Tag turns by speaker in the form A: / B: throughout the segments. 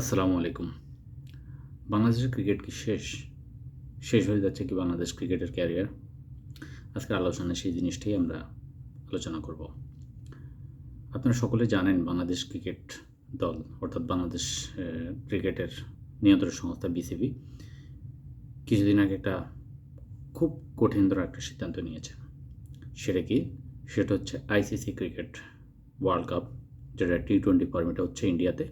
A: আসসালামু আলাইকুম। বাংলাদেশের ক্রিকেট কি শেষ? শেষ হয়ে যাচ্ছে কি বাংলাদেশ ক্রিকেটের ক্যারিয়ার? আজকের আলোচনায় সেই জিনিসটাই আমরা আলোচনা করব। আপনারা সকলে জানেন বাংলাদেশ ক্রিকেট দল, অর্থাৎ বাংলাদেশ ক্রিকেটের নিয়ন্ত্রণ সংস্থা বিসিবি, কিছুদিন আগে একটা খুব কঠিন কঠিনতর একটা সিদ্ধান্ত নিয়েছে। সেটা কি? সেটা হচ্ছে আইসিসি ক্রিকেট ওয়ার্ল্ড কাপ, যেটা টি টোয়েন্টি ফর্মেটে হচ্ছে ইন্ডিয়াতে।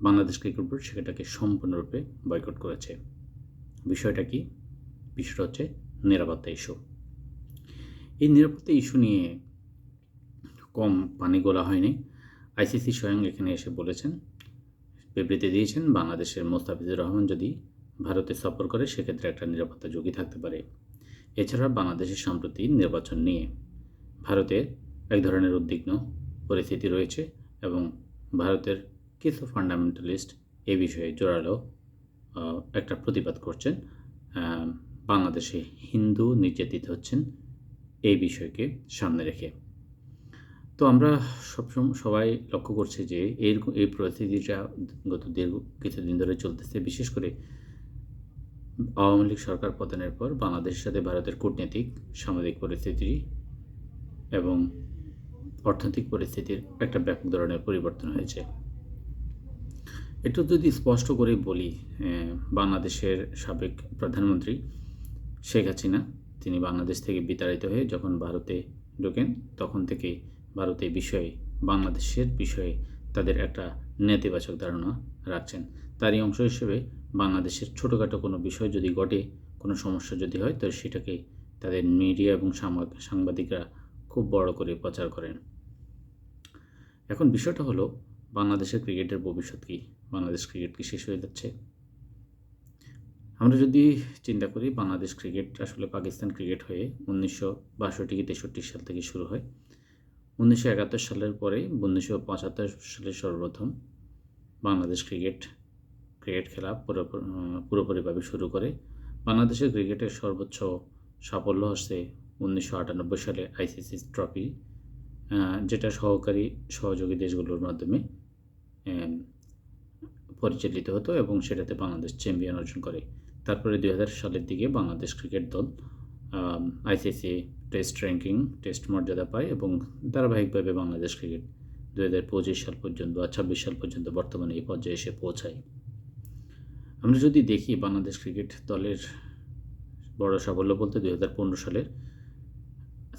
A: বাংলাদেশ ক্রিকেট বোর্ড সেটাকে সম্পূর্ণরূপে বয়কট করেছে। বিষয়টা কি? বিষয়টা হচ্ছে নিরাপত্তা ইস্যু এই নিরাপত্তা ইস্যু নিয়ে কম পানি গোলা হয়নি। আইসিসি স্বয়ং এখানে এসে বলেছেন, বিবৃতি দিয়েছেন বাংলাদেশের মোস্তাফিজুর রহমান যদি ভারতে সফর করে, সেক্ষেত্রে একটা নিরাপত্তা ঝুঁকি থাকতে পারে। এছাড়া বাংলাদেশের সম্প্রতি নির্বাচন নিয়ে ভারতে এক ধরনের উদ্বিগ্ন পরিস্থিতি রয়েছে এবং ভারতের কিছু ফান্ডামেন্টালিস্ট এই বিষয়ে জোরালো একটা প্রতিবাদ করছেন। বাংলাদেশে হিন্দু নির্যাতিত হচ্ছেন এই বিষয়কে সামনে রেখে। তো আমরা সবসময় সবাই লক্ষ্য করছি যে এর এই পরিস্থিতিটা গত দীর্ঘ কিছুদিন ধরে চলতেছে। বিশেষ করে আওয়ামী লীগ সরকার পতনের পর বাংলাদেশের সাথে ভারতের কূটনৈতিক সামাজিক পরিস্থিতি এবং অর্থনৈতিক পরিস্থিতির একটা ব্যাপক ধরনের পরিবর্তন হয়েছে। একটু যদি স্পষ্ট করে বলি বাংলাদেশের সাবেক প্রধানমন্ত্রী শেখ হাসিনা, তিনি বাংলাদেশ থেকে বিতাড়িত হয়ে যখন ভারতে ঢোকেন, তখন থেকে ভারতের বিষয়ে, বাংলাদেশের বিষয়ে তাদের একটা নেতিবাচক ধারণা রাখছেন। তারই অংশ হিসেবে বাংলাদেশের ছোটোখাটো কোনো বিষয় যদি ঘটে, কোনো সমস্যা যদি হয়, তো সেটাকে তাদের মিডিয়া এবং সাংবাদিকরা খুব বড় করে প্রচার করেন। এখন বিষয়টা হলো, বাংলাদেশের ক্রিকেটের ভবিষ্যৎ কী? বাংলাদেশ ক্রিকেট কি শেষ হয়ে যাচ্ছে? আমরা যদি চিন্তা করি, বাংলাদেশ ক্রিকেট আসলে পাকিস্তান ক্রিকেট হয়ে উনিশশো বাষট্টি কি তেষট্টি সাল থেকে শুরু হয়। উনিশশো একাত্তর সালের পরে উনিশশো পঁচাত্তর সালে সর্বপ্রথম বাংলাদেশ ক্রিকেট ক্রিকেট খেলা পুরোপুরি, পুরোপুরিভাবে শুরু করে। বাংলাদেশের ক্রিকেটের সর্বোচ্চ সাফল্য হচ্ছে উনিশশো আটানব্বই সালে আইসিসি ট্রফি যেটা সহকারী সহযোগী দেশগুলোর মাধ্যমে পরিচালিত হতো এবং সেটাতে বাংলাদেশ চ্যাম্পিয়ন অর্জন করে। তারপরে দুই হাজার সালের দিকে বাংলাদেশ ক্রিকেট দল আইসিসি টেস্ট র্যাঙ্কিং, টেস্ট মর্যাদা পায় এবং ধারাবাহিকভাবে বাংলাদেশ ক্রিকেট দু হাজার পঁচিশ সাল পর্যন্ত বা ছাব্বিশ সাল পর্যন্ত বর্তমানে এই পর্যায়ে এসে পৌঁছায়। আমরা যদি দেখি বাংলাদেশ ক্রিকেট দলের বড় সাফল্য বলতে দুই হাজার পনেরো সালের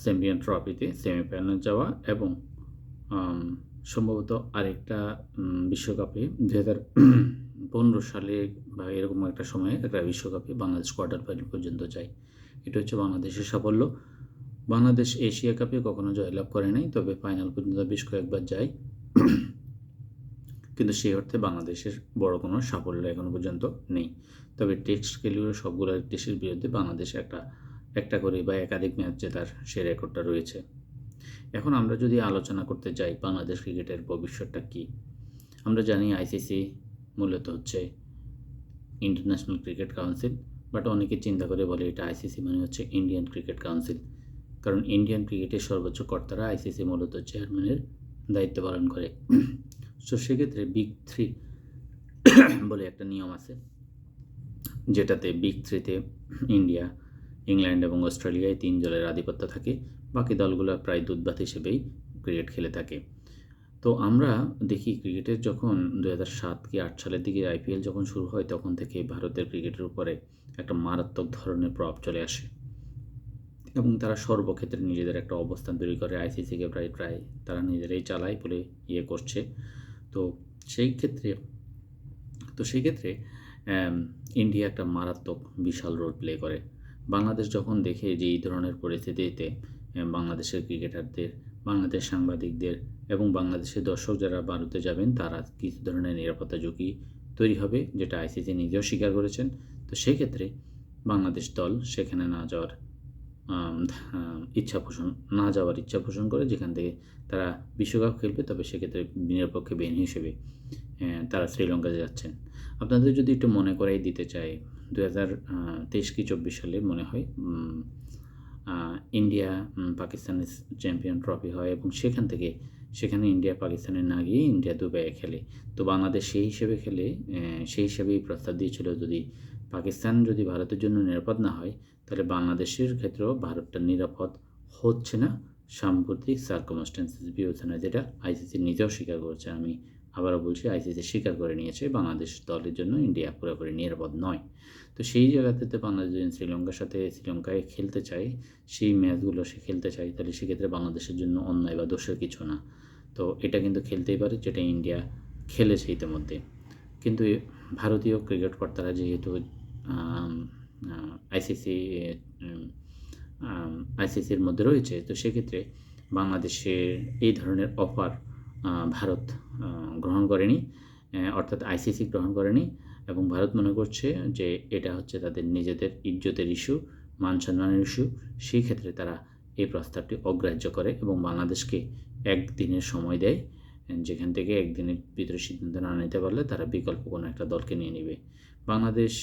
A: চ্যাম্পিয়ন ট্রফিতে সেমিফাইনাল যাওয়া এবং সম্ভবত আরেকটা বিশ্বকাপে দু হাজার পনেরো সালে বা এরকম একটা সময়ে একটা বিশ্বকাপে বাংলাদেশ কোয়ার্টার ফাইনাল পর্যন্ত যায়। এটা হচ্ছে বাংলাদেশের সাফল্য। বাংলাদেশ এশিয়া কাপে কখনো জয়লাভ করে নাই, তবে ফাইনাল পর্যন্ত বেশ কয়েকবার যায়। কিন্তু সেই অর্থে বাংলাদেশের বড় কোনো সাফল্য এখনও পর্যন্ত নেই। তবে টেস্ট খেলিও সবগুলো দেশের বিরুদ্ধে বাংলাদেশ একটা একটা করে বা একাধিক ম্যাচ জেতার সে রেকর্ডটা রয়েছে। এখন আমরা যদি আলোচনা করতে যাই বাংলাদেশ ক্রিকেটের ভবিষ্যৎটা কী, আমরা জানি আইসিসি মূলত হচ্ছে ইন্টারন্যাশনাল ক্রিকেট কাউন্সিল বাট অনেকে চিন্তা করে বলে এটা আইসিসি মানে হচ্ছে ইন্ডিয়ান ক্রিকেট কাউন্সিল কারণ ইন্ডিয়ান ক্রিকেটের সর্বোচ্চ কর্তারা আইসিসি মূলত চেয়ারম্যানের দায়িত্ব পালন করে। সো সেক্ষেত্রে বিগ থ্রি বলে একটা নিয়ম আছে, যেটাতে বিগ থ্রিতে ইন্ডিয়া ইংল্যান্ড এবং অস্ট্রেলিয়ায় তিন জলের আধিপত্য থাকে। বাকি দলগুলো প্রায় দুধবাত হিসেবেই ক্রিকেট খেলে থাকে। তো আমরা দেখি ক্রিকেটের যখন দু হাজার সাত কি আট সালের দিকে আইপিএল যখন শুরু হয়, তখন থেকে ভারতের ক্রিকেটের উপরে একটা মারাত্মক ধরনের প্রভাব চলে আসে। এবং তারা সর্বক্ষেত্রে নিজেদের একটা অবস্থান তৈরি করে। আইসিসিকে প্রায় প্রায় তারা নিজেরাই চালায় বলে ইয়ে করছে। তো সেই ক্ষেত্রে, তো সেই ক্ষেত্রে ইন্ডিয়া একটা মারাত্মক বিশাল রোল প্লে করে। বাংলাদেশ যখন দেখে যে এই ধরনের পরিস্থিতিতে বাংলাদেশের ক্রিকেটারদের, বাংলাদেশ সাংবাদিকদের এবং বাংলাদেশের দর্শক যারা ভারতে যাবেন, তারা কিছু ধরনের নিরাপত্তা ঝুঁকি তৈরি হবে, যেটা আইসিসি নিজেও স্বীকার করেছেন। তো সেক্ষেত্রে বাংলাদেশ দল সেখানে না যাওয়ার ইচ্ছা পোষণ, না যাওয়ার ইচ্ছা পোষণ করে, যেখান থেকে তারা বিশ্বকাপ খেলবে, তবে সেক্ষেত্রে নিরপেক্ষ বেন হিসেবে তারা শ্রীলঙ্কা যাচ্ছেন। আপনাদের যদি একটু মনে করাই দিতে চাই দু হাজার তেইশ কি চব্বিশ সালে মনে হয় ইন্ডিয়া পাকিস্তানের চ্যাম্পিয়ন ট্রফি হয় এবং সেখান থেকে সেখানে ইন্ডিয়া, পাকিস্তানে না গিয়ে ইন্ডিয়া দুবাইয়ে খেলে। তো বাংলাদেশ সেই হিসেবে খেলে সেই হিসাবেই প্রস্তাব দিয়েছিল যদি পাকিস্তান যদি ভারতের জন্য নিরাপদ না হয়, তাহলে বাংলাদেশের ক্ষেত্রেও ভারতটা নিরাপদ হচ্ছে না। সাম্প্রতিক সার্কমস্টেন্সেস বিবেচনায় যেটা আইসিসি নিজেও স্বীকার করেছে। আমি আবারও বলছি, আইসিসি স্বীকার করে নিয়েছে, বাংলাদেশ দলের জন্য ইন্ডিয়া পুরোপুরি নিরাপদ নয়। তো সেই জায়গাতে বাংলাদেশ যদি শ্রীলঙ্কার সাথে শ্রীলঙ্কায় খেলতে চায়, সেই ম্যাচগুলো সে খেলতে চায়, তাহলে সেক্ষেত্রে বাংলাদেশের জন্য অন্যায় বা দোষের কিছু না। তো এটা কিন্তু খেলতেই পারে, যেটা ইন্ডিয়া খেলেছে ইতিমধ্যে। কিন্তু ভারতীয় ক্রিকেট কর্তারা যেহেতু আইসিসি আইসিসির মধ্যে রয়েছে, তো সেক্ষেত্রে বাংলাদেশের এই ধরনের অফার ভারত গ্রহণ করেনি অর্থাৎ আইসিসি গ্রহণ করেনি এবং ভারত মনে করছে যে এটা হচ্ছে তাদের নিজেদের ইজ্জতের ইস্যু মান সম্মানের ইস্যু সেই ক্ষেত্রে তারা এই প্রস্তাবটি অগ্রাহ্য করে এবং বাংলাদেশকে একদিনের সময় দেয়, যেখান থেকে একদিনের ভিতরে সিদ্ধান্ত না নিতে পারলে তারা বিকল্প কোনো একটা দলকে নিয়ে নেবে। বাংলাদেশ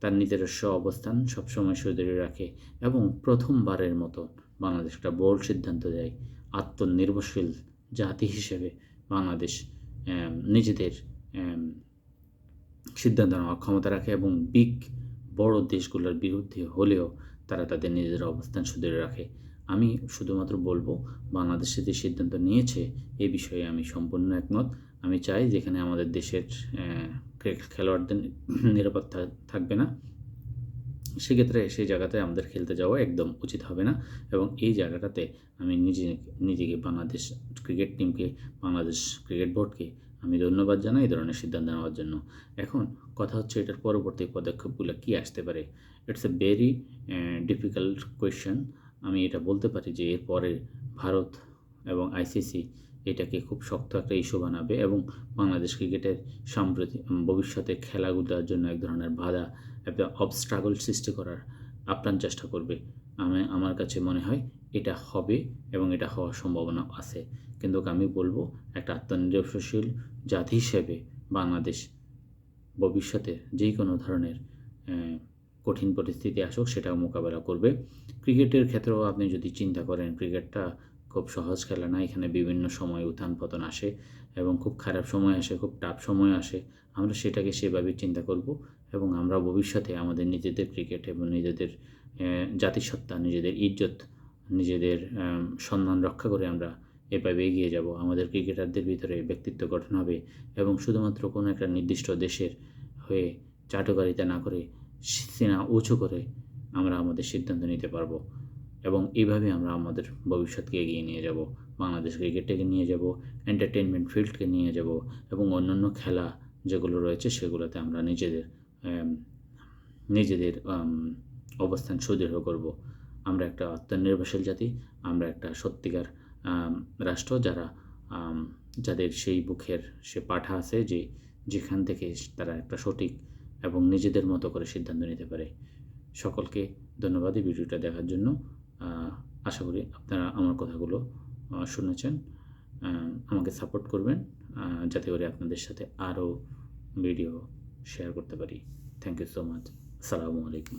A: তার নিজস্ব অবস্থান সবসময় সুদৃঢ় রাখে এবং প্রথমবারের মতো বাংলাদেশ একটা বোল্ড সিদ্ধান্ত দেয়, আত্মনির্ভরশীল জাতি হিসেবে বাংলাদেশ নিজেদের সিদ্ধান্ত নেওয়ার ক্ষমতা রাখে এবং বিগ, বড় দেশগুলোর বিরুদ্ধে হলেও তারা তাদের নিজেদের অবস্থান সুদৃঢ় রাখে। আমি শুধুমাত্র বলব, বাংলাদেশে যে সিদ্ধান্ত নিয়েছে, এ বিষয়ে আমি সম্পূর্ণ একমত। আমি চাই যেখানে আমাদের দেশের খেলোয়াড়দের নিরাপদ থা- থাকবে না সেক্ষেত্রে সেই জায়গাতে আমাদের খেলতে যাওয়া একদম উচিত হবে না। এবং এই জায়গাটাতে আমি নিজে, নিজেকে বাংলাদেশ ক্রিকেট টিমকে বাংলাদেশ ক্রিকেট বোর্ডকে আমি ধন্যবাদ জানাই, এই ধরনের সিদ্ধান্ত নেওয়ার জন্য। এখন কথা হচ্ছে এটার পরবর্তী পদক্ষেপগুলো কী আসতে পারে? It's a very difficult question আমি এটা বলতে পারি যে এরপরে ভারত এবং আইসিসি এটাকে খুব শক্ত একটা ইস্যু বানাবে এবং বাংলাদেশ ক্রিকেটের সাম্প্রতিক ভবিষ্যতে খেলাগুলোর জন্য এক ধরনের বাধা একটা অবস্ট্রাগল সৃষ্টি করার আপ্রাণ চেষ্টা করবে। আমি, আমার কাছে মনে হয় এটা হবে এবং এটা হওয়ার সম্ভাবনা আছে। কিন্তু আমি বলব, একটা আত্মনির্ভরশীল জাতি হিসেবে বাংলাদেশ ভবিষ্যতে যেই কোনো ধরনের কঠিন পরিস্থিতি আসুক, সেটাও মোকাবেলা করবে। ক্রিকেটের ক্ষেত্রেও আপনি যদি চিন্তা করেন, ক্রিকেটটা খুব সহজ খেলা না, এখানে বিভিন্ন সময় উত্থান পতন আসে এবং খুব খারাপ সময় আসে, খুব টাফ সময় আসে। আমরা সেটাকে সেভাবে চিন্তা করব এবং আমরা ভবিষ্যতে আমাদের নিজেদের ক্রিকেট এবং নিজেদের জাতিসত্তা, নিজেদের ইজ্জত, নিজেদের সম্মান রক্ষা করে আমরা এভাবে এগিয়ে যাব। আমাদের ক্রিকেটারদের ভিতরে ব্যক্তিত্ব গঠন হবে এবং শুধুমাত্র কোনো একটা নির্দিষ্ট দেশের হয়ে চাটুকারিতা না করে সিনা উঁচু করে আমরা আমাদের সিদ্ধান্ত নিতে পারব। এবং এইভাবে আমরা আমাদের ভবিষ্যৎকে এগিয়ে নিয়ে যাব, বাংলাদেশ ক্রিকেটটাকে নিয়ে যাব এন্টারটেনমেন্ট ফিল্ডকে নিয়ে যাব এবং অন্যান্য খেলা যেগুলো রয়েছে সেগুলোতে আমরা নিজেদের নিজেদের অবস্থান সুদৃঢ় করব। আমরা একটা আত্মনির্ভরশীল জাতি, আমরা একটা সত্যিকার রাষ্ট্র যারা যাদের সেই বুকের সে পাঠা আছে যে যেখান থেকে তারা একটা সঠিক এবং নিজেদের মতো করে সিদ্ধান্ত নিতে পারে। সকলকে ধন্যবাদ এই ভিডিওটা দেখার জন্য। আশা করি আপনারা আমার কথাগুলো শুনেছেন। আমাকে সাপোর্ট করবেন যাতে করে আপনাদের সাথে আরও ভিডিও শেয়ার করতে পারি। থ্যাংক ইউ সো মাচ আসসালামু আলাইকুম।